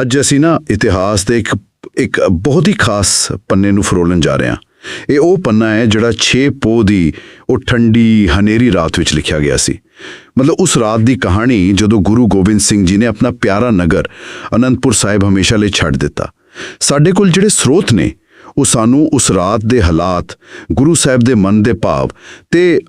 ਅੱਜ ਅਸੀਂ ਨਾ ਇਤਿਹਾਸ ਦੇ ਇੱਕ ਇੱਕ ਬਹੁਤ ਹੀ ਖਾਸ ਪੰਨੇ ਨੂੰ ਫਰੋਲਣ ਜਾ ਰਹੇ ਹਾਂ। ਇਹ ਉਹ ਪੰਨਾ ਹੈ ਜਿਹੜਾ 6 ਪੋਹ ਦੀ ਉਹ ਠੰਡੀ ਹਨੇਰੀ ਰਾਤ ਵਿੱਚ ਲਿਖਿਆ ਗਿਆ ਸੀ। ਮਤਲਬ ਉਸ ਰਾਤ ਦੀ ਕਹਾਣੀ ਜਦੋਂ ਗੁਰੂ ਗੋਬਿੰਦ ਸਿੰਘ ਜੀ ਨੇ ਆਪਣਾ ਪਿਆਰਾ ਨਗਰ ਅਨੰਦਪੁਰ ਸਾਹਿਬ ਹਮੇਸ਼ਾ ਲਈ ਛੱਡ ਦਿੱਤਾ। ਸਾਡੇ ਕੋਲ ਜਿਹੜੇ ਸਰੋਤ ਨੇ, ਉਹ ਸਾਨੂੰ ਉਸ ਰਾਤ ਦੇ ਹਾਲਾਤ, ਗੁਰੂ ਸਾਹਿਬ ਦੇ ਮਨ ਦੇ ਭਾਵ ਤੇ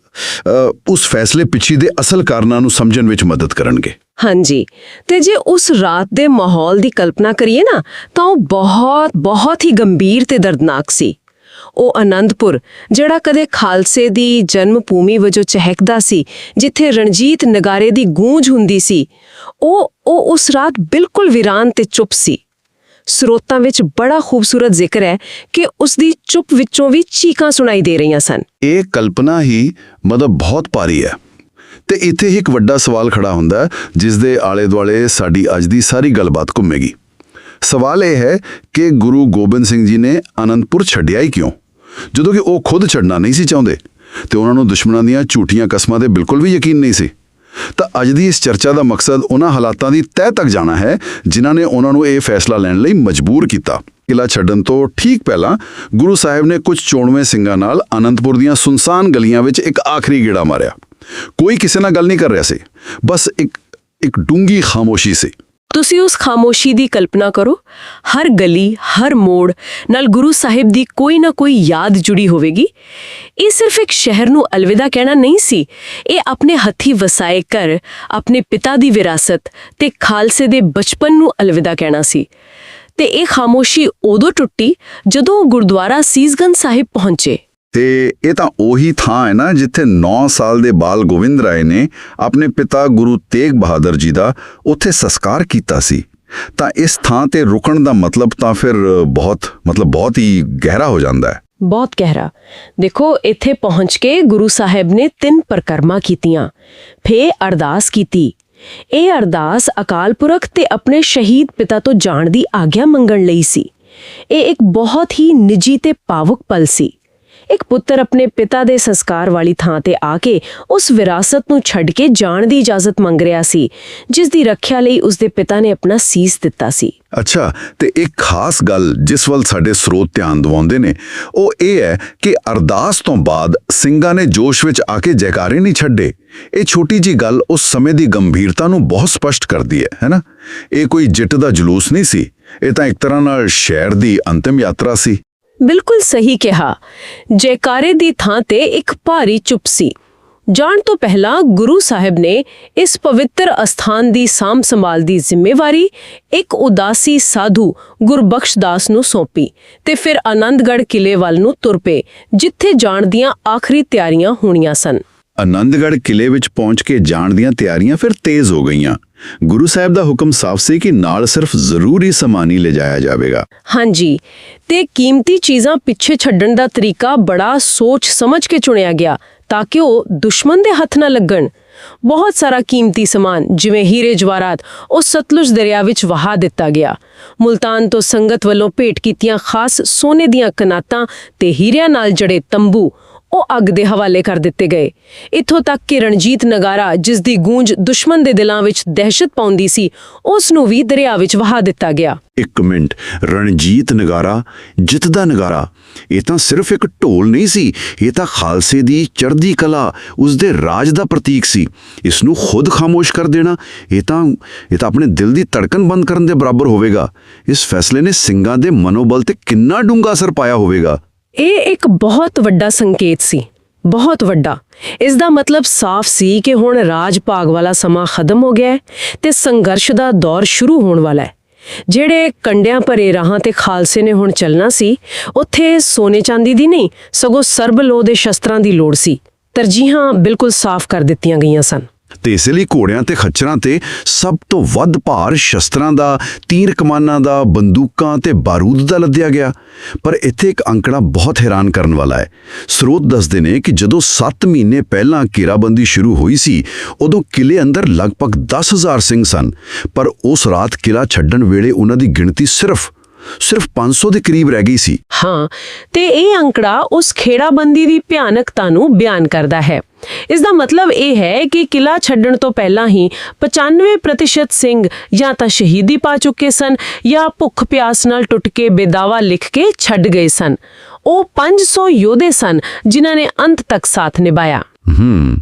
ਉਸ ਫੈਸਲੇ ਪਿੱਛੇ ਦੇ ਅਸਲ ਕਾਰਨਾਂ ਨੂੰ ਸਮਝਣ ਵਿੱਚ ਮਦਦ ਕਰਨਗੇ। ਹਾਂਜੀ। ਤੇ ਜੇ ਉਸ ਰਾਤ ਦੇ ਮਾਹੌਲ ਦੀ ਕਲਪਨਾ ਕਰੀਏ ਨਾ, ਤਾਂ ਉਹ ਬਹੁਤ ਬਹੁਤ ਹੀ ਗੰਭੀਰ ਤੇ ਦਰਦਨਾਕ ਸੀ। ਉਹ ਆਨੰਦਪੁਰ ਜਿਹੜਾ ਕਦੇ ਖਾਲਸੇ ਦੀ ਜਨਮ ਭੂਮੀ ਵਜੋਂ ਚਹਿਕਦਾ ਸੀ, ਜਿੱਥੇ ਰਣਜੀਤ ਨਗਾਰੇ ਦੀ ਗੂੰਜ ਹੁੰਦੀ ਸੀ, ਉਹ ਉਹ ਉਸ ਰਾਤ ਬਿਲਕੁਲ ਵੀਰਾਨ ਤੇ ਚੁੱਪ ਸੀ। ਸਰੋਤਾਂ ਵਿੱਚ ਬੜਾ ਖੂਬਸੂਰਤ ਜ਼ਿਕਰ ਹੈ ਕਿ ਉਸ ਦੀ ਚੁੱਪ ਵਿੱਚੋਂ ਵੀ ਚੀਕਾਂ ਸੁਣਾਈ ਦੇ ਰਹੀਆਂ ਸਨ। ਇਹ ਕਲਪਨਾ ਹੀ ਮਤਲਬ ਬਹੁਤ ਭਾਰੀ ਹੈ। ਤੇ ਇੱਥੇ ਹੀ ਇੱਕ ਵੱਡਾ ਸਵਾਲ ਖੜਾ ਹੁੰਦਾ ਜਿਸ ਦੇ ਆਲੇ ਦੁਆਲੇ ਸਾਡੀ ਅੱਜ ਦੀ ਸਾਰੀ ਗੱਲਬਾਤ ਘੁੰਮੇਗੀ। ਸਵਾਲ ਇਹ ਹੈ ਕਿ ਗੁਰੂ ਗੋਬਿੰਦ ਸਿੰਘ ਜੀ ਨੇ ਅਨੰਦਪੁਰ ਛੱਡਿਆ ਹੀ ਕਿਉਂ? ਜਦੋਂ ਕਿ ਉਹ ਖੁਦ ਛੱਡਣਾ ਨਹੀਂ ਸੀ ਚਾਹੁੰਦੇ, ਤੇ ਉਹਨਾਂ ਨੂੰ ਦੁਸ਼ਮਣਾਂ ਦੀਆਂ ਝੂਠੀਆਂ ਕਸਮਾਂ ਤੇ ਬਿਲਕੁਲ ਵੀ ਯਕੀਨ ਨਹੀਂ ਸੀ। ਤਾਂ ਅੱਜ ਦੀ ਇਸ ਚਰਚਾ ਦਾ ਮਕਸਦ ਉਹਨਾਂ ਹਾਲਾਤਾਂ ਦੀ ਤਹਿ ਤੱਕ ਜਾਣਾ ਹੈ, ਜਿਨ੍ਹਾਂ ਨੇ ਉਹਨਾਂ ਨੂੰ ਇਹ ਫੈਸਲਾ ਲੈਣ ਲਈ ਮਜਬੂਰ ਕੀਤਾ। ਕਿਲਾ ਛੱਡਣ ਤੋਂ ਠੀਕ ਪਹਿਲਾਂ ਗੁਰੂ ਸਾਹਿਬ ਨੇ ਕੁਝ ਚੋਣਵੇਂ ਸਿੰਘਾਂ ਨਾਲ ਅਨੰਦਪੁਰ ਦੀਆਂ ਸੁਨਸਾਨ ਗਲੀਆਂ ਵਿੱਚ ਇੱਕ ਆਖਰੀ ਗੇੜਾ ਮਾਰਿਆ। ਕੋਈ ਕਿਸੇ ਨਾਲ ਗੱਲ ਨਹੀਂ ਕਰ ਰਿਹਾ ਸੀ। ਬਸ ਇੱਕ ਇੱਕ ਡੂੰਗੀ ਖਾਮੋਸ਼ੀ ਸੀ। ਤੁਸੀਂ ਉਸ ਖਾਮੋਸ਼ੀ ਦੀ ਕਲਪਨਾ ਕਰੋ। ਹਰ ਗਲੀ, ਹਰ ਮੋੜ ਨਾਲ ਗੁਰੂ ਸਾਹਿਬ ਦੀ ਕੋਈ ਨਾ ਕੋਈ ਯਾਦ ਜੁੜੀ ਹੋਵੇਗੀ। ਇਹ ਸਿਰਫ ਇੱਕ ਸ਼ਹਿਰ ਨੂੰ ਅਲਵਿਦਾ ਕਹਿਣਾ ਨਹੀਂ ਸੀ। ਇਹ ਆਪਣੇ ਹੱਥੀ ਵਸਾਏ ਘਰ, ਆਪਣੇ ਪਿਤਾ ਦੀ ਵਿਰਾਸਤ ਤੇ ਖਾਲਸੇ ਦੇ ਬਚਪਨ ਨੂੰ ਅਲਵਿਦਾ ਕਹਿਣਾ ਸੀ। ਤੇ ਇਹ ਖਾਮੋਸ਼ੀ ਉਦੋਂ ਟੁੱਟੀ ਜਦੋਂ ਗੁਰਦੁਆਰਾ ਸੀਸਗੰਜ ਸਾਹਿਬ ਪਹੁੰਚੇ। ਤੇ ਇਹ ਤਾਂ ਉਹੀ ਥਾਂ ਹੈ ਨਾ ਜਿੱਥੇ 9 ਸਾਲ ਦੇ ਬਾਲ ਗੋਵਿੰਦ ਰਾਏ ਨੇ ਆਪਣੇ ਪਿਤਾ ਗੁਰੂ ਤੇਗ ਬਹਾਦਰ ਜੀ ਦਾ ਉੱਥੇ ਸੰਸਕਾਰ ਕੀਤਾ ਸੀ। ਤਾਂ ਇਸ ਥਾਂ ਤੇ ਰੁਕਣ ਦਾ ਮਤਲਬ ਤਾਂ ਫਿਰ ਬਹੁਤ, ਮਤਲਬ ਬਹੁਤ ਹੀ ਗਹਿਰਾ ਹੋ ਜਾਂਦਾ ਹੈ। ਬਹੁਤ ਗਹਿਰਾ। ਦੇਖੋ, ਇੱਥੇ ਪਹੁੰਚ ਕੇ ਗੁਰੂ ਸਾਹਿਬ ਨੇ ਤਿੰਨ ਪ੍ਰਕਰਮਾ ਕੀਤੀਆਂ। ਫੇ ਅਰਦਾਸ ਕੀਤੀ। ਇਹ ਅਰਦਾਸ ਅਕਾਲ ਪੁਰਖ ਤੇ ਆਪਣੇ ਸ਼ਹੀਦ ਪਿਤਾ ਤੋਂ ਜਾਣ ਦੀ ਆਗਿਆ ਮੰਗਣ ਲਈ ਸੀ। ਇਹ ਇੱਕ ਬਹੁਤ ਹੀ ਨਿੱਜੀ ਤੇ ਭਾਵੁਕ ਪਲ ਸੀ। ਇੱਕ ਪੁੱਤਰ ਆਪਣੇ ਪਿਤਾ ਦੇ ਸੰਸਕਾਰ ਵਾਲੀ ਥਾਂ ਤੇ ਆ ਕੇ ਉਸ ਵਿਰਾਸਤ ਨੂੰ ਛੱਡ ਕੇ ਜਾਣ ਦੀ ਇਜਾਜ਼ਤ ਮੰਗ ਰਿਹਾ ਸੀ, ਜਿਸ ਦੀ ਰੱਖਿਆ ਲਈ ਉਸਦੇ ਪਿਤਾ ਨੇ ਆਪਣਾ ਸੀਸ ਦਿੱਤਾ ਸੀ। ਅੱਛਾ, ਤੇ ਇੱਕ ਖਾਸ ਗੱਲ ਜਿਸ ਵੱਲ ਸਾਡੇ ਸਰੋਤ ਧਿਆਨ ਦਿਵਾਉਂਦੇ ਨੇ, ਉਹ ਇਹ ਹੈ ਕਿ ਅਰਦਾਸ ਤੋਂ ਬਾਅਦ ਸਿੰਘਾਂ ਨੇ ਜੋਸ਼ ਵਿੱਚ ਆ ਕੇ ਜੈਕਾਰੇ ਨਹੀਂ ਛੱਡੇ। ਇਹ ਛੋਟੀ ਜੀ ਗੱਲ ਉਸ ਸਮੇਂ ਦੀ ਗੰਭੀਰਤਾ ਨੂੰ ਬਹੁਤ ਸਪਸ਼ਟ ਕਰਦੀ ਹੈ ਹੈਨਾ ਇਹ ਕੋਈ ਜਿੱਟ ਦਾ ਜਲੂਸ ਨਹੀਂ ਸੀ। ਇਹ ਤਾਂ ਇੱਕ ਤਰ੍ਹਾਂ ਨਾਲ ਸ਼ਹਿਰ ਦੀ ਅੰਤਿਮ ਯਾਤਰਾ ਸੀ। ਬਿਲਕੁਲ ਸਹੀ ਕਿਹਾ। ਜੈਕਾਰੇ ਦੀ ਥਾਂ ਤੇ ਇੱਕ ਭਾਰੀ ਚੁੱਪ ਸੀ। ਜਾਣ ਤੋਂ ਪਹਿਲਾਂ ਗੁਰੂ ਸਾਹਿਬ ਨੇ ਇਸ ਪਵਿੱਤਰ ਅਸਥਾਨ ਦੀ ਸਾਂਭ ਸੰਭਾਲ ਦੀ ਜ਼ਿੰਮੇਵਾਰੀ ਇੱਕ ਉਦਾਸੀ ਸਾਧੂ ਗੁਰਬਖਸ਼ ਦਾਸ ਨੂੰ ਸੌਂਪੀ ਤੇ ਫਿਰ ਆਨੰਦਗੜ੍ਹ ਕਿਲੇ ਵੱਲ ਨੂੰ ਤੁਰ ਪਏ, ਜਿੱਥੇ ਜਾਣ ਦੀਆਂ ਆਖਰੀ ਤਿਆਰੀਆਂ ਹੋਣੀਆਂ ਸਨ। ਆਨੰਦਗੜ੍ਹ ਕਿਲੇ ਵਿੱਚ ਪਹੁੰਚ ਕੇ ਜਾਣ ਦੀਆਂ ਤਿਆਰੀਆਂ ਫਿਰ ਤੇਜ਼ ਹੋ ਗਈਆਂ। ਗੁਰੂ ਸਾਹਿਬ ਦਾ ਹੁਕਮ ਸਾਫ਼ ਸੀ ਕਿ ਨਾਲ ਸਿਰਫ ਜ਼ਰੂਰੀ ਸਮਾਨ ਹੀ ਲਿਜਾਇਆ ਜਾਵੇਗਾ। ਹਾਂਜੀ, ਤੇ ਕੀਮਤੀ ਚੀਜ਼ਾਂ ਪਿੱਛੇ ਛੱਡਣ ਦਾ ਤਰੀਕਾ ਬੜਾ ਸੋਚ ਸਮਝ ਕੇ ਚੁਣਿਆ ਗਿਆ, ਤਾਂ ਕਿ ਉਹ ਦੁਸ਼ਮਣ ਦੇ ਹੱਥ ਨਾ ਲੱਗਣ। ਬਹੁਤ ਸਾਰਾ ਕੀਮਤੀ ਸਮਾਨ, ਜਿਵੇਂ ਹੀਰੇ ਜਵਾਹਰਾਤ, ਉਹ ਸਤਲੁਜ ਦਰਿਆ ਵਿੱਚ ਵਹਾ ਦਿੱਤਾ ਗਿਆ। ਮੁਲਤਾਨ ਤੋਂ ਸੰਗਤ ਵੱਲੋਂ ਭੇਟ ਕੀਤੀਆਂ ਖਾਸ ਸੋਨੇ ਦੀਆਂ ਕਨਾਤਾਂ ਤੇ ਹੀਰਿਆਂ ਨਾਲ ਜੜੇ ਤੰਬੂ ਉਹ ਅੱਗ ਦੇ ਹਵਾਲੇ ਕਰ ਦਿੱਤੇ ਗਏ। ਇੱਥੋਂ ਤੱਕ ਕਿ ਰਣਜੀਤ ਨਗਾਰਾ, ਜਿਸ ਦੀ ਗੂੰਜ ਦੁਸ਼ਮਣ ਦੇ ਦਿਲਾਂ ਵਿੱਚ ਦਹਿਸ਼ਤ ਪਾਉਂਦੀ ਸੀ, ਉਸ ਨੂੰ ਵੀ ਦਰਿਆ ਵਿੱਚ ਵਹਾ ਦਿੱਤਾ ਗਿਆ। ਇੱਕ ਮਿੰਟ, ਰਣਜੀਤ ਨਗਾਰਾ, ਜਿੱਤ ਦਾ ਨਗਾਰਾ, ਇਹ ਤਾਂ ਸਿਰਫ ਇੱਕ ਢੋਲ ਨਹੀਂ ਸੀ, ਇਹ ਤਾਂ ਖਾਲਸੇ ਦੀ ਚੜ੍ਹਦੀ ਕਲਾ, ਉਸ ਦੇ ਰਾਜ ਦਾ ਪ੍ਰਤੀਕ ਸੀ। ਇਸ ਨੂੰ ਖੁਦ ਖਾਮੋਸ਼ ਕਰ ਦੇਣਾ, ਇਹ ਤਾਂ ਇਹ ਤਾਂ ਆਪਣੇ ਦਿਲ ਦੀ ਧੜਕਨ ਬੰਦ ਕਰਨ ਦੇ ਬਰਾਬਰ ਹੋਵੇਗਾ। ਇਸ ਫੈਸਲੇ ਨੇ ਸਿੰਘਾਂ ਦੇ ਮਨੋਬਲ ਤੇ ਕਿੰਨਾ ਡੂੰਘਾ ਅਸਰ ਪਾਇਆ ਹੋਵੇਗਾ। ਇਹ ਇੱਕ ਬਹੁਤ ਵੱਡਾ ਸੰਕੇਤ ਸੀ, ਬਹੁਤ ਵੱਡਾ। ਇਸ ਦਾ ਮਤਲਬ ਸਾਫ਼ ਸੀ ਕਿ ਹੁਣ ਰਾਜ ਭਾਗ ਵਾਲਾ ਸਮਾਂ ਖਤਮ ਹੋ ਗਿਆ ਹੈ ਤੇ ਸੰਘਰਸ਼ ਦਾ ਦੌਰ ਸ਼ੁਰੂ ਹੋਣ ਵਾਲਾ ਹੈ। ਜਿਹੜੇ ਕੰਡਿਆਂ ਭਰੇ ਰਾਹਾਂ ਤੇ ਖਾਲਸੇ ਨੇ ਹੁਣ ਚੱਲਣਾ ਸੀ, ਉੱਥੇ ਸੋਨੇ ਚਾਂਦੀ ਦੀ ਨਹੀਂ, ਸਗੋਂ ਸਰਬਲੋ ਦੇ ਸ਼ਸਤਰਾਂ ਦੀ ਲੋੜ ਸੀ। ਤਰਜੀਹਾਂ ਬਿਲਕੁਲ ਸਾਫ਼ ਕਰ ਦਿੱਤੀਆਂ ਗਈਆਂ ਸਨ। ਤੇ ਇਸੇ ਲਈ ਘੋੜਿਆਂ ਤੇ ਖੱਚਰਾਂ ਤੇ ਸਭ ਤੋਂ ਵੱਧ ਭਾਰ ਸ਼ਸਤਰਾਂ ਦਾ, ਤੀਰ ਕਮਾਨਾਂ ਦਾ, ਬੰਦੂਕਾਂ ਤੇ ਬਾਰੂਦ ਦਾ ਲੱਦਿਆ ਗਿਆ। ਪਰ ਇੱਥੇ ਇੱਕ ਅੰਕੜਾ ਬਹੁਤ ਹੈਰਾਨ ਕਰਨ ਵਾਲਾ ਹੈ। ਸਰੋਤ ਦੱਸਦੇ ਨੇ ਕਿ ਜਦੋਂ 7 ਮਹੀਨੇ ਪਹਿਲਾਂ ਘੇਰਾਬੰਦੀ ਸ਼ੁਰੂ ਹੋਈ ਸੀ, ਉਦੋਂ ਕਿਲੇ ਅੰਦਰ ਲਗਭਗ 10000 ਸਿੰਘ ਸਨ। ਪਰ ਉਸ ਰਾਤ ਕਿਲਾ ਛੱਡਣ ਵੇਲੇ ਉਹਨਾਂ ਦੀ ਗਿਣਤੀ ਸਿਰਫ ਸਿਰਫ 500 ਦੇ ਕਰੀਬ ਰਹਿ ਗਈ ਸੀ। ਹਾਂ ਤੇ ਇਹ ਅੰਕੜਾ ਉਸ ਖੇੜਾਬੰਦੀ ਦੀ ਭਿਆਨਕਤਾ ਨੂੰ ਬਿਆਨ ਕਰਦਾ ਹੈ। ਇਸ ਦਾ ਮਤਲਬ ਇਹ ਹੈ ਕਿ ਕਿਲਾ ਛੱਡਣ ਤੋਂ ਪਹਿਲਾਂ ਹੀ 95% ਸਿੰਘ ਜਾਂ ਤਾਂ ਸ਼ਹੀਦੀ ਪਾ ਚੁੱਕੇ ਸਨ ਜਾਂ ਭੁੱਖ ਪਿਆਸ ਨਾਲ ਟੁੱਟ ਕੇ ਬੇਦਾਵਾ ਲਿਖ ਕੇ ਛੱਡ ਗਏ ਸਨ। ਉਹ 500 ਯੋਧੇ ਸਨ ਜਿਨ੍ਹਾਂ ਨੇ ਅੰਤ ਤੱਕ ਸਾਥ ਨਿਭਾਇਆ। ਹੂੰ।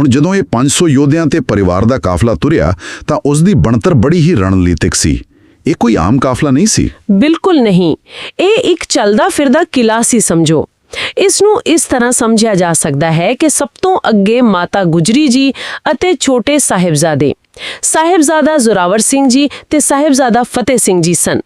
ਹੁਣ ਜਦੋਂ ਇਹ 500 ਯੋਧਿਆਂ ਤੇ ਪਰਿਵਾਰ ਦਾ ਕਾਫਲਾ ਤੁਰਿਆ ਤਾਂ ਉਸ ਦੀ ਬਣਤਰ ਬੜੀ ਹੀ ਰਣਨੀਤਿਕ ਸੀ। ਇਹ ਕੋਈ ਆਮ ਕਾਫਲਾ ਨਹੀਂ ਸੀ। ਬਿਲਕੁਲ ਨਹੀਂ। ਇਹ ਇੱਕ ਚੱਲਦਾ ਫਿਰਦਾ ਕਿਲਾ ਸੀ, ਸਮਝੋ। ਇਸ ਨੂੰ ਇਸ ਤਰ੍ਹਾਂ ਸਮਝਿਆ ਜਾ ਸਕਦਾ ਹੈ ਕਿ ਸਭ ਤੋਂ ਅੱਗੇ ਮਾਤਾ ਗੁਜਰੀ ਜੀ ਅਤੇ ਛੋਟੇ ਸਾਹਿਬਜ਼ਾਦੇ। ਸਾਹਿਬਜ਼ਾਦਾ ਜ਼ੋਰਾਵਰ ਸਿੰਘ ਜੀ ਤੇ ਸਾਹਿਬਜ਼ਾਦਾ ਫਤਿਹ ਸਿੰਘ ਜੀ ਸਨ।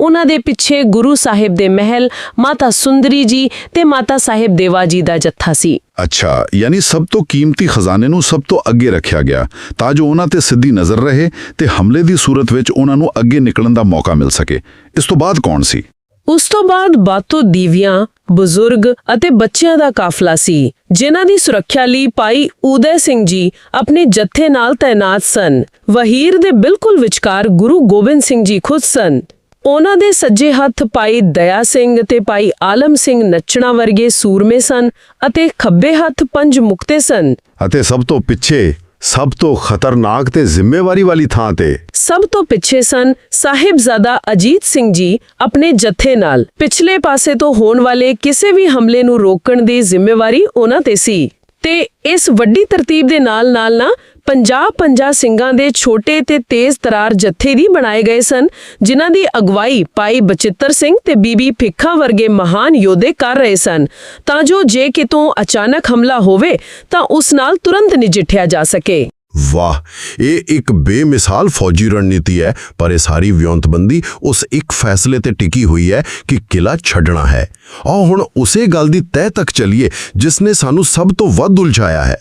ਉਹਨਾਂ ਦੇ ਪਿੱਛੇ ਗੁਰੂ ਸਾਹਿਬ ਦੇ ਮਹਿਲ ਮਾਤਾ ਸੁੰਦਰੀ ਜੀ ਤੇ ਮਾਤਾ ਸਾਹਿਬ ਦੇਵਾ ਜੀ ਦਾ ਜੱਥਾ ਸੀ। ਅੱਛਾ ਯਾਨੀ ਸਭ ਤੋਂ ਕੀਮਤੀ ਖਜ਼ਾਨੇ ਨੂੰ ਸਭ ਤੋਂ ਅੱਗੇ ਰੱਖਿਆ ਗਿਆ ਤਾਂ ਜੋ ਉਹਨਾਂ ਤੇ ਸਿੱਧੀ ਨਜ਼ਰ ਰਹੇ ਤੇ ਹਮਲੇ ਦੀ ਸੂਰਤ ਵਿੱਚ ਉਹਨਾਂ ਨੂੰ ਅੱਗੇ ਨਿਕਲਣ ਦਾ ਮੌਕਾ ਮਿਲ ਸਕੇ। ਇਸ ਤੋਂ ਬਾਅਦ ਕੌਣ ਸੀ? ਉਸ ਤੋਂ ਬਾਅਦ ਬਾਤੋ ਦੀਵੀਆਂ ਬਜ਼ੁਰਗ ਅਤੇ ਬੱਚਿਆਂ ਦਾ ਕਾਫਲਾ ਸੀ ਜਿਨ੍ਹਾਂ ਦੀ ਸੁਰੱਖਿਆ ਲਈ ਭਾਈ ਉਦੈ ਸਿੰਘ ਜੀ ਆਪਣੇ ਜੱਥੇ ਨਾਲ ਤਾਇਨਾਤ ਸਨ। ਵਹੀਰ ਦੇ ਬਿਲਕੁਲ ਵਿਚਕਾਰ ਗੁਰੂ ਗੋਬਿੰਦ ਸਿੰਘ ਜੀ ਖੁਦ ਸਨ। ਉਹਨਾਂ ਦੇ ਸੱਜੇ ਹੱਥ ਭਾਈ ਦਇਆ ਸਿੰਘ ਤੇ ਭਾਈ ਆਲਮ ਸਿੰਘ ਨੱਚਣਾ ਵਰਗੇ ਸੂਰਮੇ ਸਨ ਅਤੇ ਖੱਬੇ ਹੱਥ ਪੰਜ ਮੁਕਤੇ ਸਨ। ਅਤੇ ਸਭ ਤੋਂ ਪਿੱਛੇ ਸਭ ਤੋਂ ਖਤਰਨਾਕ ਤੇ ਜ਼ਿੰਮੇਵਾਰੀ ਵਾਲੀ ਥਾਂ ਤੇ। ਸਭ ਤੋਂ ਪਿੱਛੇ ਸਨ ਸਾਹਿਬਜ਼ਾਦਾ ਅਜੀਤ ਸਿੰਘ ਜੀ ਆਪਣੇ ਜੱਥੇ ਨਾਲ। ਪਿਛਲੇ ਪਾਸੇ ਤੋਂ ਹੋਣ ਵਾਲੇ ਕਿਸੇ ਵੀ ਹਮਲੇ ਨੂੰ ਰੋਕਣ ਦੀ ਜ਼ਿੰਮੇਵਾਰੀ ਉਹਨਾਂ ਤੇ ਸੀ। ਤੇ ਇਸ ਵੱਡੀ ਤਰਤੀਬ ਦੇ ਨਾਲ ਨਾਲ ਨਾ 50-50 ਸਿੰਘਾਂ ਦੇ ਛੋਟੇ ਤੇ ਤੇਜ਼ ਤਰਾਰ ਜੱਥੇ ਵੀ ਬਣਾਏ ਗਏ ਸਨ, ਜਿਨ੍ਹਾਂ ਦੀ ਅਗਵਾਈ ਭਾਈ ਬਚਿੱਤਰ ਸਿੰਘ ਤੇ ਬੀਬੀ ਫਿੱਖਾ ਵਰਗੇ ਮਹਾਨ ਯੋਧੇ ਕਰ ਰਹੇ ਸਨ। ਤਾਂ ਜੋ ਜੇ ਕਿਤੋਂ ਅਚਾਨਕ ਹਮਲਾ ਹੋਵੇ, ਤਾਂ ਉਸ ਨਾਲ ਤੁਰੰਤ ਨਜਿੱਠਿਆ ਜਾ ਸਕੇ। ਵਾਹ, ਇਹ ਇੱਕ ਬੇਮਿਸਾਲ ਫੌਜੀ ਰਣਨੀਤੀ ਹੈ, ਪਰ ਇਹ ਸਾਰੀ ਵਿਉਂਤਬੰਦੀ ਉਸ ਇੱਕ ਫੈਸਲੇ ਤੇ ਟਿਕੀ ਹੋਈ ਹੈ ਕਿ ਕਿਲਾ ਛੱਡਣਾ ਹੈ। ਆਓ ਹੁਣ ਉਸੇ ਗੱਲ ਦੀ ਤਹਿ ਤੱਕ ਚੱਲੀਏ, ਜਿਸ ਨੇ ਸਾਨੂੰ ਸਭ ਤੋਂ ਵੱਧ ਉਲਝਾਇਆ ਹੈ।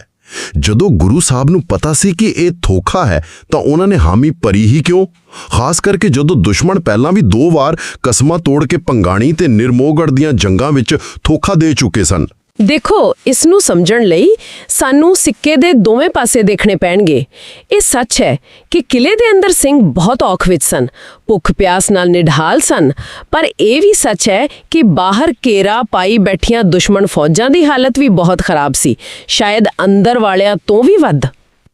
ਜਦੋਂ ਗੁਰੂ ਸਾਹਿਬ ਨੂੰ ਪਤਾ ਸੀ ਕਿ ਇਹ ਧੋਖਾ ਹੈ, ਤਾਂ ਉਹਨਾਂ ਨੇ ਹਾਮੀ ਭਰੀ ਹੀ ਕਿਉਂ? ਖਾਸ ਕਰਕੇ ਜਦੋਂ ਦੁਸ਼ਮਣ ਪਹਿਲਾਂ ਵੀ ਦੋ ਵਾਰ ਕਸਮਾਂ ਤੋੜ ਕੇ ਪੰਗਾਣੀ ਤੇ ਨਿਰਮੋਗੜ ਦੀਆਂ ਜੰਗਾਂ ਵਿੱਚ ਧੋਖਾ ਦੇ ਚੁੱਕੇ ਸਨ। ਦੇਖੋ ਇਸ ਨੂੰ ਸਮਝਣ ਲਈ ਸਾਨੂੰ ਸਿੱਕੇ ਦੇ ਦੋਵੇਂ ਪਾਸੇ ਦੇਖਣੇ ਪੈਣਗੇ। ਇਹ ਸੱਚ ਹੈ ਕਿ ਕਿਲੇ ਦੇ ਅੰਦਰ ਸਿੰਘ ਬਹੁਤ ਔਖ ਵਿੱਚ ਸਨ ਭੁੱਖ ਪਿਆਸ ਨਾਲ ਨਿਢਾਲ ਸਨ ਪਰ ਇਹ ਵੀ ਸੱਚ ਹੈ ਕਿ ਬਾਹਰ ਕੇਰਾ ਪਾਈ ਬੈਠੀਆਂ ਦੁਸ਼ਮਣ ਫੌਜਾਂ ਦੀ ਹਾਲਤ ਵੀ ਬਹੁਤ ਖਰਾਬ ਸੀ। ਸ਼ਾਇਦ ਅੰਦਰ ਵਾਲਿਆਂ ਤੋਂ ਵੀ ਵੱਧ।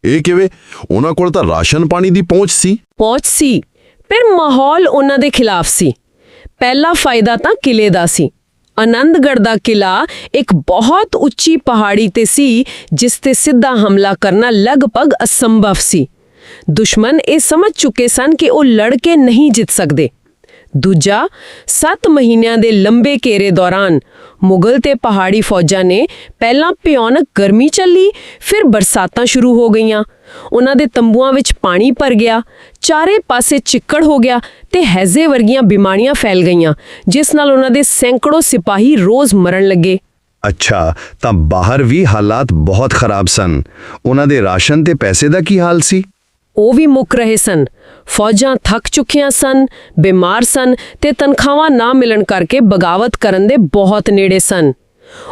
ਇਹ ਕਿਵੇਂ? ਉਹਨਾਂ ਕੋਲ ਤਾਂ ਰਾਸ਼ਨ ਪਾਣੀ ਦੀ ਪਹੁੰਚ ਸੀ। ਪਹੁੰਚ ਸੀ ਪਰ ਮਾਹੌਲ ਉਹਨਾਂ ਦੇ ਖਿਲਾਫ ਸੀ। ਪਹਿਲਾ ਫਾਇਦਾ ਤਾਂ ਕਿਲੇ ਦਾ ਸੀ। ਆਨੰਦਗੜ੍ਹ ਦਾ ਕਿਲਾ ਇੱਕ ਬਹੁਤ ਉੱਚੀ ਪਹਾੜੀ ਤੇ ਸੀ, ਜਿਸ ਤੇ ਸਿੱਧਾ ਹਮਲਾ ਕਰਨਾ ਲਗਭਗ ਅਸੰਭਵ ਸੀ। ਦੁਸ਼ਮਣ ਇਹ ਸਮਝ ਚੁੱਕੇ ਸਨ ਕਿ ਉਹ ਲੜ ਕੇ ਨਹੀਂ ਜਿੱਤ ਸਕਦੇ। ਦੂਜਾ 7 ਮਹੀਨਿਆਂ ਦੇ ਲੰਬੇ ਘੇਰੇ ਦੌਰਾਨ ਮੁਗਲ ਤੇ ਪਹਾੜੀ ਫੌਜਾਂ ਨੇ ਪਹਿਲਾਂ ਭਿਆਨਕ ਗਰਮੀ ਚੱਲੀ, ਫਿਰ ਬਰਸਾਤਾਂ ਸ਼ੁਰੂ ਹੋ ਗਈਆਂ। ਉਹਨਾਂ ਦੇ ਤੰਬੂਆਂ ਵਿੱਚ ਪਾਣੀ ਭਰ ਗਿਆ, ਚਾਰੇ ਪਾਸੇ ਚਿੱਕੜ ਹੋ ਗਿਆ ਤੇ ਹੈਜ਼ੇ ਵਰਗੀਆਂ ਬਿਮਾਰੀਆਂ ਫੈਲ ਗਈਆਂ, ਜਿਸ ਨਾਲ ਉਹਨਾਂ ਦੇ ਸੈਂਕੜੋ ਸਿਪਾਹੀ ਰੋਜ਼ ਮਰਨ ਲੱਗੇ। ਅੱਛਾ, ਤਾਂ ਬਾਹਰ ਵੀ ਹਾਲਾਤ ਬਹੁਤ ਖਰਾਬ ਸਨ। ਉਹਨਾਂ ਦੇ ਰਾਸ਼ਨ ਤੇ ਪੈਸੇ ਦਾ ਕੀ ਹਾਲ ਸੀ? ਉਹ ਵੀ ਮੁੱਕ ਰਹੇ ਸਨ। ਫੌਜਾਂ ਥੱਕ ਚੁੱਕੀਆਂ ਸਨ, ਬਿਮਾਰ ਸਨ ਤੇ ਤਨਖਾਹਾਂ ਨਾ ਮਿਲਣ ਕਰਕੇ ਬਗਾਵਤ ਕਰਨ ਦੇ ਬਹੁਤ ਨੇੜੇ ਸਨ।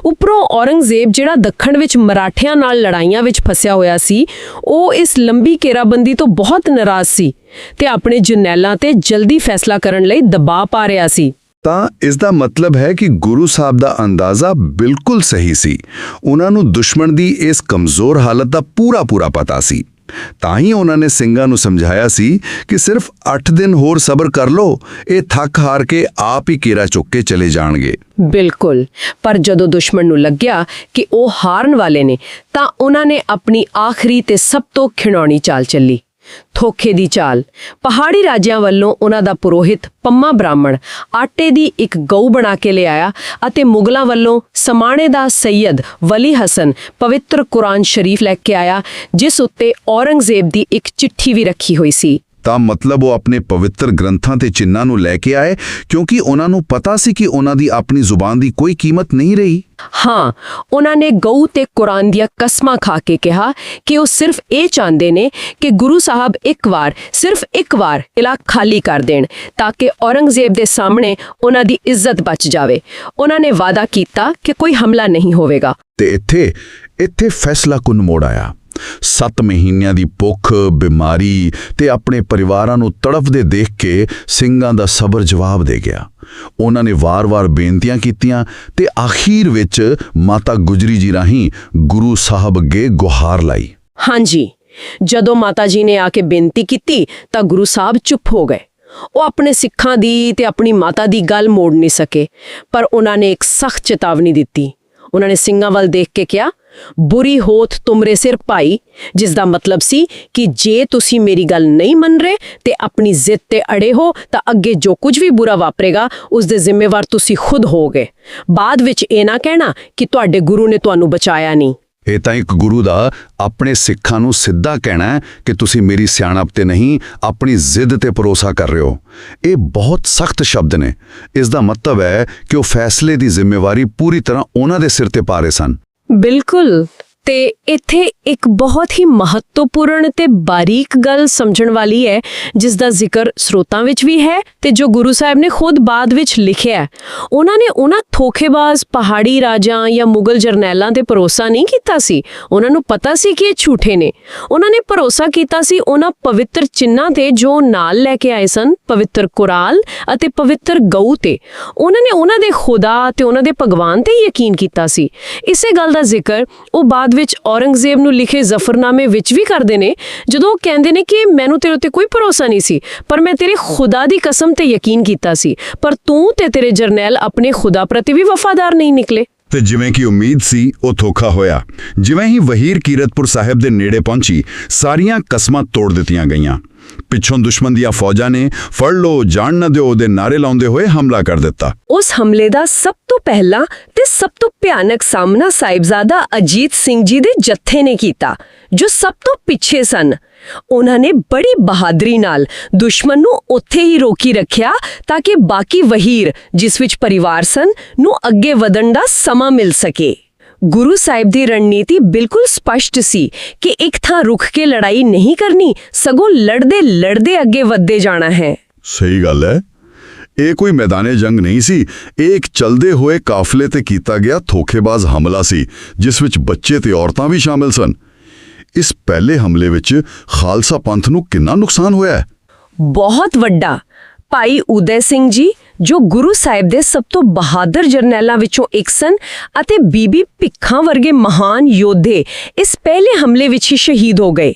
ਉੱਪਰੋਂ ਔਰੰਗਜ਼ੇਬ ਜਿਹੜਾ ਦੱਖਣ ਵਿੱਚ ਮਰਾਠਿਆਂ ਨਾਲ ਲੜਾਈਆਂ ਵਿੱਚ ਫਸਿਆ ਹੋਇਆ ਸੀ, ਉਹ ਇਸ ਲੰਬੀ ਘੇਰਾਬੰਦੀ ਤੋਂ ਬਹੁਤ ਨਾਰਾਜ਼ ਸੀ ਤੇ ਆਪਣੇ ਜਰਨੈਲਾਂ ਤੇ ਜਲਦੀ ਫੈਸਲਾ ਕਰਨ ਲਈ ਦਬਾਅ ਪਾ ਰਿਹਾ ਸੀ। ਤਾਂ ਇਸ ਦਾ ਮਤਲਬ ਹੈ ਕਿ ਗੁਰੂ ਸਾਹਿਬ ਦਾ ਅੰਦਾਜ਼ਾ ਬਿਲਕੁਲ ਸਹੀ ਸੀ। ਉਹਨਾਂ ਨੂੰ ਦੁਸ਼ਮਣ ਦੀ ਇਸ ਕਮਜ਼ੋਰ ਹਾਲਤ ਦਾ ਪੂਰਾ ਪੂਰਾ ਪਤਾ ਸੀ। ਤਾਂ ਹੀ ਉਹਨਾਂ ਨੇ ਸਿੰਘਾਂ ਨੂੰ ਸਮਝਾਇਆ ਸੀ ਕਿ ਸਿਰਫ 8 ਦਿਨ ਹੋਰ ਸਬਰ ਕਰ ਲਓ, ਇਹ ਥੱਕ ਹਾਰ ਕੇ ਆਪ ਹੀ ਕੇਰਾ ਚੁੱਕ ਕੇ ਚਲੇ ਜਾਣਗੇ। ਬਿਲਕੁਲ। ਪਰ ਜਦੋਂ ਦੁਸ਼ਮਣ ਨੂੰ ਲੱਗਿਆ ਕਿ ਉਹ ਹਾਰਨ ਵਾਲੇ ਨੇ, ਤਾਂ ਉਹਨਾਂ ਨੇ ਆਪਣੀ ਆਖਰੀ ਤੇ ਸਭ ਤੋਂ ਖਿਣਾਉਣੀ ਚਾਲ ਚੱਲੀ। ਥੋਖੇ ਦੀ ਚਾਲ। ਪਹਾੜੀ ਰਾਜਿਆਂ ਵੱਲੋਂ ਉਹਨਾਂ ਦਾ ਪੁਰੋਹਿਤ ਪੰਮਾ ਬ੍ਰਾਹਮਣ ਆਟੇ ਦੀ ਇੱਕ ਗਊ ਬਣਾ ਕੇ ਲਿਆਇਆ ਅਤੇ ਮੁਗਲਾਂ ਵੱਲੋਂ ਸਮਾਣੇ ਦਾ ਸੈਯਦ ਵਲੀ ਹਸਨ ਪਵਿੱਤਰ ਕੁਰਾਨ ਸ਼ਰੀਫ ਲੈ ਕੇ ਆਇਆ, ਜਿਸ ਉੱਤੇ ਔਰੰਗਜ਼ੇਬ ਦੀ ਇੱਕ ਚਿੱਠੀ ਵੀ ਰੱਖੀ ਹੋਈ ਸੀ। ਤਾਂ ਮਤਲਬ ਉਹ ਆਪਣੇ ਪਵਿੱਤਰ ਗ੍ਰੰਥਾਂ ਤੇ ਚਿੰਨਾਂ ਨੂੰ ਲੈ ਕੇ ਆਏ ਕਿਉਂਕਿ ਉਹਨਾਂ ਨੂੰ ਪਤਾ ਸੀ ਕਿ ਉਹਨਾਂ ਦੀ ਆਪਣੀ ਜ਼ੁਬਾਨ ਦੀ ਕੋਈ ਕੀਮਤ ਨਹੀਂ ਰਹੀ। ਹਾਂ ਉਹਨਾਂ ਨੇ ਗਊ ਤੇ ਕੁਰਾਨ ਦੀਆਂ ਕਸਮਾਂ ਖਾ ਕੇ ਕਿਹਾ ਕਿ ਉਹ ਸਿਰਫ ਇਹ ਚਾਹੁੰਦੇ ਨੇ ਕਿ ਗੁਰੂ ਸਾਹਿਬ ਇੱਕ ਵਾਰ ਸਿਰਫ ਇੱਕ ਵਾਰ ਇਲਾਕਾ ਖਾਲੀ ਕਰ ਦੇਣ ਤਾਂ ਕਿ ਔਰੰਗਜ਼ੇਬ ਦੇ ਸਾਹਮਣੇ ਉਹਨਾਂ ਦੀ ਇੱਜ਼ਤ ਬਚ ਜਾਵੇ। ਉਹਨਾਂ ਨੇ ਵਾਅਦਾ ਕੀਤਾ ਕਿ ਕੋਈ ਹਮਲਾ ਨਹੀਂ ਹੋਵੇਗਾ। ਤੇ ਇੱਥੇ ਇੱਥੇ ਫੈਸਲਾ ਕੁਨ ਮੋੜ ਆਇਆ। 7 ਮਹੀਨਿਆਂ ਦੀ ਭੁੱਖ, ਬਿਮਾਰੀ ਤੇ ਆਪਣੇ ਪਰਿਵਾਰਾਂ ਨੂੰ ਤੜਫਦੇ ਦੇਖ ਕੇ ਸਿੰਘਾਂ ਦਾ ਸਬਰ ਜਵਾਬ ਦੇ ਗਿਆ। ਉਹਨਾਂ ਨੇ ਵਾਰ-ਵਾਰ ਬੇਨਤੀਆਂ ਕੀਤੀਆਂ ਤੇ ਆਖੀਰ ਵਿੱਚ ਮਾਤਾ ਗੁਜਰੀ ਜੀ ਰਾਹੀਂ ਗੁਰੂ ਸਾਹਿਬ ਅੱਗੇ ਗੁਹਾਰ ਲਾਈ। ਹਾਂਜੀ, ਜਦੋਂ ਮਾਤਾ ਜੀ ਨੇ ਆ ਕੇ ਬੇਨਤੀ ਕੀਤੀ ਤਾਂ ਗੁਰੂ ਸਾਹਿਬ ਚੁੱਪ ਹੋ ਗਏ। ਉਹ ਆਪਣੇ ਸਿੱਖਾਂ ਦੀ ਤੇ ਆਪਣੀ ਮਾਤਾ ਦੀ ਗੱਲ ਮੋੜ ਨਹੀਂ ਸਕੇ, ਪਰ ਉਹਨਾਂ ਨੇ ਇੱਕ ਸਖਤ ਚੇਤਾਵਨੀ ਦਿੱਤੀ। ਉਹਨਾਂ ਨੇ ਸਿੰਘਾਂ ਵੱਲ ਦੇਖ ਕੇ ਕਿਹਾ ਬੁਰੀ ਹੋਤ ਤੁਮਰੇ ਸਿਰ ਪਾਈ ਜਿਸ ਦਾ ਮਤਲਬ ਸੀ ਕਿ ਜੇ ਤੁਸੀਂ ਮੇਰੀ ਗੱਲ ਨਹੀਂ ਮੰਨ ਰਹੇ ਤੇ ਆਪਣੀ ਜ਼ਿੱਦ ਤੇ ਅੜੇ ਹੋ, ਤਾਂ ਅੱਗੇ ਜੋ ਕੁਝ ਵੀ ਬੁਰਾ ਵਾਪਰੇਗਾ ਉਸ ਦੇ ਜ਼ਿੰਮੇਵਾਰ ਤੁਸੀਂ ਖੁਦ ਹੋਗੇ ਬਾਅਦ ਵਿੱਚ ਇਹ ਨਾ ਕਹਿਣਾ ਕਿ ਤੁਹਾਡੇ ਗੁਰੂ ਨੇ ਤੁਹਾਨੂੰ ਬਚਾਇਆ ਨਹੀਂ। ਇਹ ਤਾਂ ਇੱਕ ਗੁਰੂ ਦਾ ਆਪਣੇ ਸਿੱਖਾਂ ਨੂੰ ਸਿੱਧਾ ਕਹਿਣਾ ਕਿ ਤੁਸੀਂ ਮੇਰੀ ਸਿਆਣਪ ਤੇ ਨਹੀਂ, ਆਪਣੀ ਜ਼ਿੱਦ ਤੇ ਭਰੋਸਾ ਕਰ ਰਹੇ ਹੋ। ਇਹ ਬਹੁਤ ਸਖਤ ਸ਼ਬਦ ਨੇ। ਇਸ ਦਾ ਮਤਲਬ ਹੈ ਕਿ ਉਹ ਫੈਸਲੇ ਦੀ ਜ਼ਿੰਮੇਵਾਰੀ ਪੂਰੀ ਤਰ੍ਹਾਂ ਉਹਨਾਂ ਦੇ ਸਿਰ ਤੇ ਪਾ ਰਹੇ ਸਨ। ਬਿਲਕੁਲ। ਤੇ ਇੱਥੇ ਇੱਕ ਬਹੁਤ ਹੀ ਮਹੱਤਵਪੂਰਨ ਤੇ ਬਾਰੀਕ ਗੱਲ ਸਮਝਣ ਵਾਲੀ ਹੈ ਜਿਸ ਦਾ ਜ਼ਿਕਰ ਸਰੋਤਾਂ ਵਿੱਚ ਵੀ ਹੈ ਤੇ ਜੋ ਗੁਰੂ ਸਾਹਿਬ ਨੇ ਖੁਦ ਬਾਅਦ ਵਿੱਚ ਲਿਖਿਆ ਉਹਨਾਂ ਨੇ ਉਹਨਾਂ ਥੋਖੇਬਾਜ਼ ਪਹਾੜੀ ਰਾਜਾਂ ਜਾਂ ਮੁਗਲ ਜਰਨੈਲਾਂ ਤੇ ਭਰੋਸਾ ਨਹੀਂ ਕੀਤਾ ਸੀ। ਉਹਨਾਂ ਨੂੰ ਪਤਾ ਸੀ ਕਿ ਇਹ ਝੂਠੇ ਨੇ। ਉਹਨਾਂ ਨੇ ਭਰੋਸਾ ਕੀਤਾ ਸੀ ਉਹਨਾਂ ਪਵਿੱਤਰ ਚਿੰਨਾਂ ਤੇ ਜੋ ਨਾਲ ਲੈ ਕੇ ਆਏ ਸਨ, ਪਵਿੱਤਰ ਕੁਰਾਲ ਅਤੇ ਪਵਿੱਤਰ ਗਊ ਤੇ। ਉਹਨਾਂ ਨੇ ਉਹਨਾਂ ਦੇ ਖੁਦਾ ਤੇ ਉਹਨਾਂ ਦੇ ਭਗਵਾਨ ਤੇ ਯਕੀਨ ਕੀਤਾ ਸੀ। ਇਸੇ ਗੱਲ ਦਾ ਜ਼ਿਕਰ ਉਹ ਬਾਅਦ ਵਿੱਚ ਔਰੰਗਜ਼ੇਬ ਨੂੰ ਲਿਖੇ ਜ਼ਫਰਨਾਮੇ ਵਿੱਚ ਵੀ ਕਰਦੇ ਨੇ, ਜਦੋਂ ਉਹ ਕਹਿੰਦੇ ਨੇ ਕਿ ਮੈਨੂੰ ਤੇਰੇ ਉੱਤੇ ਕੋਈ ਭਰੋਸਾ ਨਹੀਂ ਸੀ, ਪਰ ਮੈਂ ਤੇਰੇ ਖੁਦਾ ਦੀ ਕਸਮ ਤੇ ਯਕੀਨ ਕੀਤਾ ਸੀ, ਪਰ ਤੂੰ ਤੇ ਤੇਰੇ ਜਰਨੈਲ ਆਪਣੇ ਖੁਦਾ ਪ੍ਰਤੀ ਵੀ ਵਫਾਦਾਰ ਨਹੀਂ ਨਿਕਲੇ। ਤੇ ਜਿਵੇਂ ਕਿ ਉਮੀਦ ਸੀ, ਉਹ ਧੋਖਾ ਹੋਇਆ। ਜਿਵੇਂ ਹੀ ਵਹੀਰ ਕੀਰਤਪੁਰ ਸਾਹਿਬ ਦੇ ਨੇੜੇ ਪਹੁੰਚੀ, ਸਾਰੀਆਂ ਕਸਮਾਂ ਤੋੜ ਦਿੱਤੀਆਂ ਗਈਆਂ। ਪਿੱਛੋਂ ਦੁਸ਼ਮਣ ਦੀਆਂ ਫੌਜਾਂ ਨੇ ਫੜ ਲੋ ਜਾਣ ਨਾ ਦਿਓ ਦੇ ਨਾਰੇ ਲਾਉਂਦੇ ਹੋਏ ਹਮਲਾ ਕਰ ਦਿੱਤਾ। ਉਸ ਹਮਲੇ ਦਾ ਸਭ ਤੋਂ ਪਹਿਲਾ ਤੇ ਸਭ ਤੋਂ ਭਿਆਨਕ ਸਾਹਮਣਾ ਸਾਹਿਬਜ਼ਾਦਾ ਅਜੀਤ ਸਿੰਘ ਜੀ ਦੇ ਜੱਥੇ ਨੇ ਕੀਤਾ, ਜੋ ਸਭ ਤੋਂ ਪਿੱਛੇ ਸਨ। ਉਹਨਾਂ ਨੇ ਬੜੀ ਬਹਾਦਰੀ ਨਾਲ ਦੁਸ਼ਮਣ ਨੂੰ ਉੱਥੇ ਹੀ ਰੋਕੀ ਰੱਖਿਆ ਤਾਂ ਕਿ ਬਾਕੀ ਵਹੀਰ, ਜਿਸ ਵਿੱਚ ਪਰਿਵਾਰ ਸਨ, ਨੂੰ ਅੱਗੇ ਵਧਣ ਦਾ ਸਮਾਂ ਮਿਲ ਸਕੇ। ਗੁਰੂ ਸਾਹਿਬ ਦੀ ਰਣਨੀਤੀ ਬਿਲਕੁਲ ਸਪਸ਼ਟ ਸੀ ਕਿ ਇੱਕ ਥਾਂ ਰੁਕ ਕੇ ਲੜਾਈ ਨਹੀਂ ਕਰਨੀ ਸਗੋਂ ਲੜਦੇ ਲੜਦੇ ਅੱਗੇ ਵਧਦੇ ਜਾਣਾ ਹੈ। ਸਹੀ ਗੱਲ ਹੈ। ਇਹ ਕੋਈ ਮੈਦਾਨੇ ਜੰਗ ਨਹੀਂ ਸੀ। ਇਹ ਇੱਕ ਚਲਦੇ ਹੋਏ ਕਾਫਲੇ ਤੇ ਕੀਤਾ ਗਿਆ ਧੋਖੇਬਾਜ਼ ਹਮਲਾ ਸੀ ਜਿਸ ਵਿੱਚ ਬੱਚੇ ਤੇ ਔਰਤਾਂ ਵੀ ਸ਼ਾਮਿਲ ਸਨ। ਇਸ ਪਹਿਲੇ ਹਮਲੇ ਵਿੱਚ ਖਾਲਸਾ ਪੰਥ ਨੂੰ ਕਿੰਨਾ ਨੁਕਸਾਨ ਹੋਇਆ ਬਹੁਤ ਵੱਡਾ। ਭਾਈ ਉਦੈ ਸਿੰਘ ਜੀ ਜੋ ਗੁਰੂ ਸਾਹਿਬ ਦੇ ਸਭ ਤੋਂ ਬਹਾਦਰ ਜਰਨੈਲਾਂ ਵਿੱਚੋਂ ਇੱਕ ਸਨ ਅਤੇ ਬੀਬੀ ਭਿੱਖਾਂ ਵਰਗੇ ਮਹਾਨ ਯੋਧੇ ਇਸ ਪਹਿਲੇ ਹਮਲੇ ਵਿੱਚ ਹੀ ਸ਼ਹੀਦ ਹੋ ਗਏ।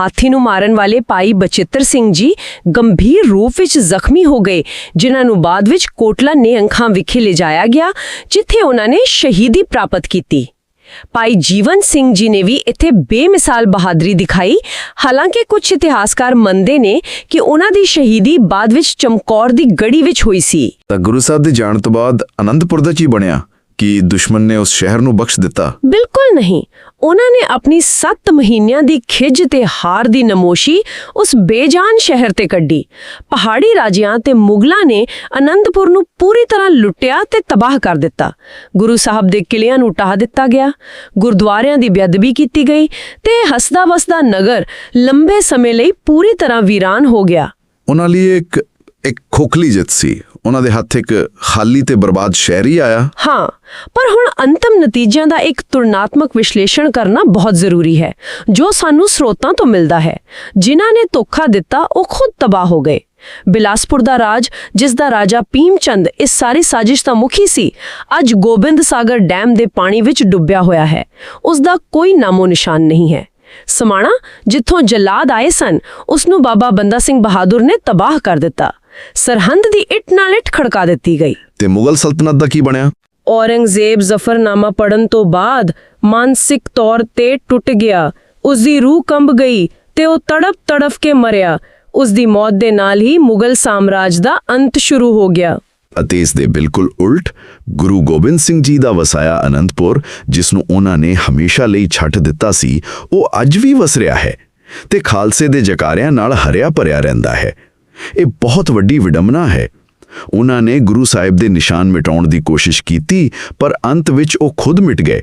ਹਾਥੀ ਨੂੰ ਮਾਰਨ ਵਾਲੇ ਭਾਈ ਬਚਿੱਤਰ ਸਿੰਘ ਜੀ ਗੰਭੀਰ ਰੂਪ ਵਿੱਚ ਜ਼ਖਮੀ ਹੋ ਗਏ, ਜਿਨ੍ਹਾਂ ਨੂੰ ਬਾਅਦ ਵਿੱਚ ਕੋਟਲਾ ਨੇ ਅੰਖਾਂ ਵਿਖੇ ਲਿਜਾਇਆ ਗਿਆ, ਜਿੱਥੇ ਉਹਨਾਂ ਨੇ ਸ਼ਹੀਦੀ ਪ੍ਰਾਪਤ ਕੀਤੀ। ਭਾਈ ਜੀਵਨ ਸਿੰਘ ਜੀ ਨੇ ਵੀ ਇੱਥੇ ਬੇਮਿਸਾਲ ਬਹਾਦਰੀ ਦਿਖਾਈ। ਹਾਲਾਂਕਿ ਕੁਝ ਇਤਿਹਾਸਕਾਰ ਮੰਨਦੇ ਨੇ ਕਿ ਉਹਨਾਂ ਦੀ ਸ਼ਹੀਦੀ ਬਾਅਦ ਵਿੱਚ ਚਮਕੌਰ ਦੀ ਗੜੀ ਵਿੱਚ ਹੋਈ ਸੀ। ਤਾਂ ਗੁਰੂ ਸਾਹਿਬ ਦੇ ਜਾਣ ਤੋਂ ਬਾਅਦ ਅਨੰਦਪੁਰ ਦਾ ਕੀ ਬਣਿਆ? ਕਿ ਦੁਸ਼ਮਣ ਨੇ ਉਸ ਸ਼ਹਿਰ ਨੂੰ ਬਖਸ਼ ਦਿੱਤਾ। ਬਿਲਕੁਲ ਨਹੀਂ। ਉਹਨਾਂ ਨੇ ਆਪਣੀ 7 ਮਹੀਨਿਆਂ ਦੀ ਖਿੱਜ ਤੇ ਹਾਰ ਦੀ ਨਮੋਸ਼ੀ ਉਸ ਬੇਜਾਨ ਸ਼ਹਿਰ ਤੇ ਕੱਢੀ। ਪਹਾੜੀ ਰਾਜਿਆਂ ਤੇ ਮੁਗਲਾਂ ਨੇ ਅਨੰਦਪੁਰ ਨੂੰ ਪੂਰੀ ਤਰ੍ਹਾਂ ਲੁੱਟਿਆ ਤੇ ਤਬਾਹ ਕਰ ਦਿੱਤਾ। ਗੁਰੂ ਸਾਹਿਬ ਦੇ ਕਿਲਿਆਂ ਨੂੰ ਢਾਹ ਦਿੱਤਾ ਗਿਆ। ਗੁਰਦੁਆਰਿਆਂ ਦੀ ਬੇਅਦਬੀ ਕੀਤੀ ਗਈ ਤੇ ਹਸਦਾ ਵਸਦਾ ਨਗਰ ਲੰਬੇ ਸਮੇਂ ਲਈ ਪੂਰੀ ਤਰ੍ਹਾਂ ਵੀਰਾਨ ਹੋ ਗਿਆ। ਉਹਨਾਂ ਲਈ ਇੱਕ ਇੱਕ ਖੋਖਲੀ ਜਿੱਤ ਸੀ। ਉਹਨਾਂ ਦੇ ਹੱਥ ਇੱਕ ਖਾਲੀ ਤੇ ਬਰਬਾਦ ਸ਼ਹਿਰ ਹੀ ਆਇਆ। ਹਾਂ, ਪਰ ਹੁਣ ਅੰਤਮ ਨਤੀਜਿਆਂ ਦਾ ਇੱਕ ਤੁਲਨਾਤਮਕ ਵਿਸ਼ਲੇਸ਼ਣ ਕਰਨਾ ਬਹੁਤ ਜ਼ਰੂਰੀ ਹੈ, ਜੋ ਸਾਨੂੰ ਸਰੋਤਾਂ ਤੋਂ ਮਿਲਦਾ ਹੈ। ਜਿਨ੍ਹਾਂ ਨੇ ਧੋਖਾ ਦਿੱਤਾ, ਉਹ ਖੁਦ ਤਬਾਹ ਹੋ ਗਏ। ਬਿਲਾਸਪੁਰ ਦਾ ਰਾਜ, ਜਿਸ ਦਾ ਰਾਜਾ ਭੀਮਚੰਦ ਇਸ ਸਾਰੀ ਸਾਜ਼ਿਸ਼ ਦਾ ਮੁਖੀ ਸੀ, ਅੱਜ ਗੋਬਿੰਦ ਸਾਗਰ ਡੈਮ ਦੇ ਪਾਣੀ ਵਿੱਚ ਡੁੱਬਿਆ ਹੋਇਆ ਹੈ। ਉਸ ਦਾ ਕੋਈ ਨਾਮੋ ਨਿਸ਼ਾਨ ਨਹੀਂ ਹੈ। ਸਮਾਣਾ, ਜਿੱਥੋਂ ਜਲਾਦ ਆਏ ਸਨ, ਉਸ ਨੂੰ ਬਾਬਾ ਬੰਦਾ ਸਿੰਘ ਬਹਾਦਰ ਨੇ ਤਬਾਹ ਕਰ ਦਿੱਤਾ। ਸਰਹੰਦ ਦੀ ਇੱਟ ਨਾਲ ਇੱਟ ਖੜਕਾ ਦਿੱਤੀ ਗਈ। ਤੇ ਮੁਗਲ ਸਲਤਨਤ ਦਾ ਕੀ ਬਣਿਆ? ਔਰੰਗਜ਼ੇਬ ਜ਼ਫਰਨਾਮਾ ਪੜਨ ਤੋਂ ਬਾਅਦ ਮਾਨਸਿਕ ਤੌਰ ਤੇ ਟੁੱਟ ਗਿਆ। ਉਸ ਦੀ ਰੂਹ ਕੰਬ ਗਈ ਤੇ ਉਹ ਤੜਪ ਤੜਫ ਕੇ ਮਰਿਆ। ਉਸ ਦੀ ਮੌਤ ਦੇ ਨਾਲ ਹੀ ਮੁਗਲ ਸਾਮਰਾਜ ਦਾ ਅੰਤ ਸ਼ੁਰੂ ਹੋ ਗਿਆ। ਅਤੇ ਇਸ ਦੇ ਬਿਲਕੁਲ ਉਲਟ ਗੁਰੂ ਗੋਬਿੰਦ ਸਿੰਘ ਜੀ ਦਾ ਵਸਾਇਆ ਅਨੰਦਪੁਰ ਜਿਸ ਨੂੰ ਉਹਨਾਂ ਨੇ ਹਮੇਸ਼ਾ ਲਈ ਛੱਡ ਦਿੱਤਾ ਸੀ ਉਹ ਅੱਜ ਵੀ ਵਸ ਰਿਹਾ ਹੈ ਤੇ ਖਾਲਸੇ ਦੇ ਜਕਾਰਿਆਂ ਨਾਲ ਹਰਿਆ ਭਰਿਆ ਰਹਿੰਦਾ ਹੈ। ਇਹ ਬਹੁਤ ਵੱਡੀ ਵਿਡੰਬਨਾ ਹੈ। ਉਹਨਾਂ ਨੇ ਗੁਰੂ ਸਾਹਿਬ ਦੇ ਨਿਸ਼ਾਨ ਮਿਟਾਉਣ ਦੀ ਕੋਸ਼ਿਸ਼ ਕੀਤੀ, ਪਰ ਅੰਤ ਵਿੱਚ ਉਹ ਖੁਦ ਮਿਟ ਗਏ।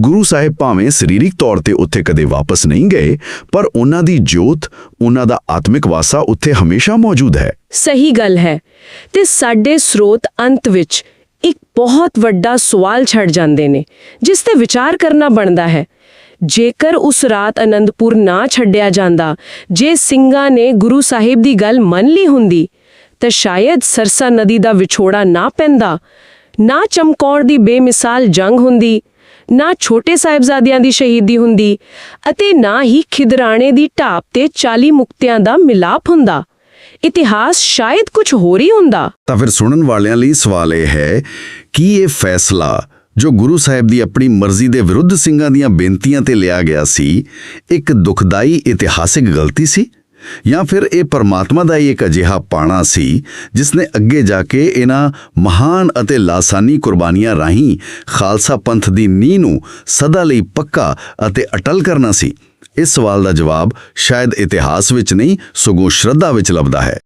ਗੁਰੂ ਸਾਹਿਬ ਭਾਵੇਂ ਸਰੀਰਿਕ ਤੌਰ ਤੇ ਉੱਥੇ ਕਦੇ ਵਾਪਸ ਨਹੀਂ ਗਏ, ਪਰ ਉਹਨਾਂ ਦੀ ਜੋਤ, ਉਹਨਾਂ ਦਾ ਆਤਮਿਕ ਵਾਸਾ ਉੱਥੇ ਹਮੇਸ਼ਾ ਮੌਜੂਦ ਹੈ। ਸਹੀ ਗੱਲ ਹੈ। ਤੇ ਸਾਡੇ ਸਰੋਤ ਅੰਤ ਵਿੱਚ ਇੱਕ ਬਹੁਤ ਵੱਡਾ ਸਵਾਲ ਛੱਡ ਜਾਂਦੇ ਨੇ, ਜਿਸ ਤੇ ਵਿਚਾਰ ਕਰਨਾ ਬਣਦਾ ਹੈ। ਜੇਕਰ ਉਸ ਰਾਤ ਅਨੰਦਪੁਰ ਨਾ ਛੱਡਿਆ ਜਾਂਦਾ, ਜੇ ਸਿੰਘਾਂ ਨੇ ਗੁਰੂ ਸਾਹਿਬ ਦੀ ਗੱਲ ਮੰਨ ਲਈ ਹੁੰਦੀ, ਤਾਂ ਸ਼ਾਇਦ ਸਰਸਾ ਨਦੀ ਦਾ ਵਿਛੋੜਾ ਨਾ ਪੈਂਦਾ। ਨਾ ਚਮਕੌਰ ਦੀ ਬੇਮਿਸਾਲ ਜੰਗ ਹੁੰਦੀ, ਨਾ ਛੋਟੇ ਸਾਹਿਬਜ਼ਾਦਿਆਂ ਦੀ ਸ਼ਹੀਦੀ ਹੁੰਦੀ, ਅਤੇ ਨਾ ਹੀ ਖਿਦਰਾਣੇ ਦੀ ਢਾਬ ਤੇ 40 ਮੁਕਤਿਆਂ ਦਾ ਮਿਲਾਪ ਹੁੰਦਾ। ਇਤਿਹਾਸ ਸ਼ਾਇਦ ਕੁਝ ਹੋਰ ਹੀ ਹੁੰਦਾ। ਤਾਂ ਫਿਰ ਸੁਣਨ ਵਾਲਿਆਂ ਲਈ ਸਵਾਲ ਇਹ ਹੈ, ਕਿ ਇਹ ਫੈਸਲਾ ਜੋ ਗੁਰੂ ਸਾਹਿਬ ਦੀ ਆਪਣੀ ਮਰਜ਼ੀ ਦੇ ਵਿਰੁੱਧ ਸਿੰਘਾਂ ਦੀਆਂ ਬੇਨਤੀਆਂ ਤੇ ਲਿਆ ਗਿਆ ਸੀ, ਇੱਕ ਦੁਖਦਾਈ ਇਤਿਹਾਸਿਕ ਗਲਤੀ ਸੀ? ਜਾਂ ਫਿਰ ਇਹ ਪਰਮਾਤਮਾ ਦਾ ਹੀ ਇੱਕ ਅਜਿਹਾ ਪਾਣਾ ਸੀ ਜਿਸ ਨੇ ਅੱਗੇ ਜਾ ਕੇ ਇਹਨਾਂ ਮਹਾਨ ਅਤੇ ਲਾਸਾਨੀ ਕੁਰਬਾਨੀਆਂ ਰਾਹੀਂ ਖਾਲਸਾ ਪੰਥ ਦੀ ਨੀਂਹ ਨੂੰ ਸਦਾ ਲਈ ਪੱਕਾ ਅਤੇ ਅਟਲ ਕਰਨਾ ਸੀ? ਇਸ ਸਵਾਲ ਦਾ ਜਵਾਬ ਸ਼ਾਇਦ ਇਤਿਹਾਸ ਵਿੱਚ ਨਹੀਂ, ਸਗੋਂ ਸ਼ਰਧਾ ਵਿੱਚ ਲੱਭਦਾ ਹੈ।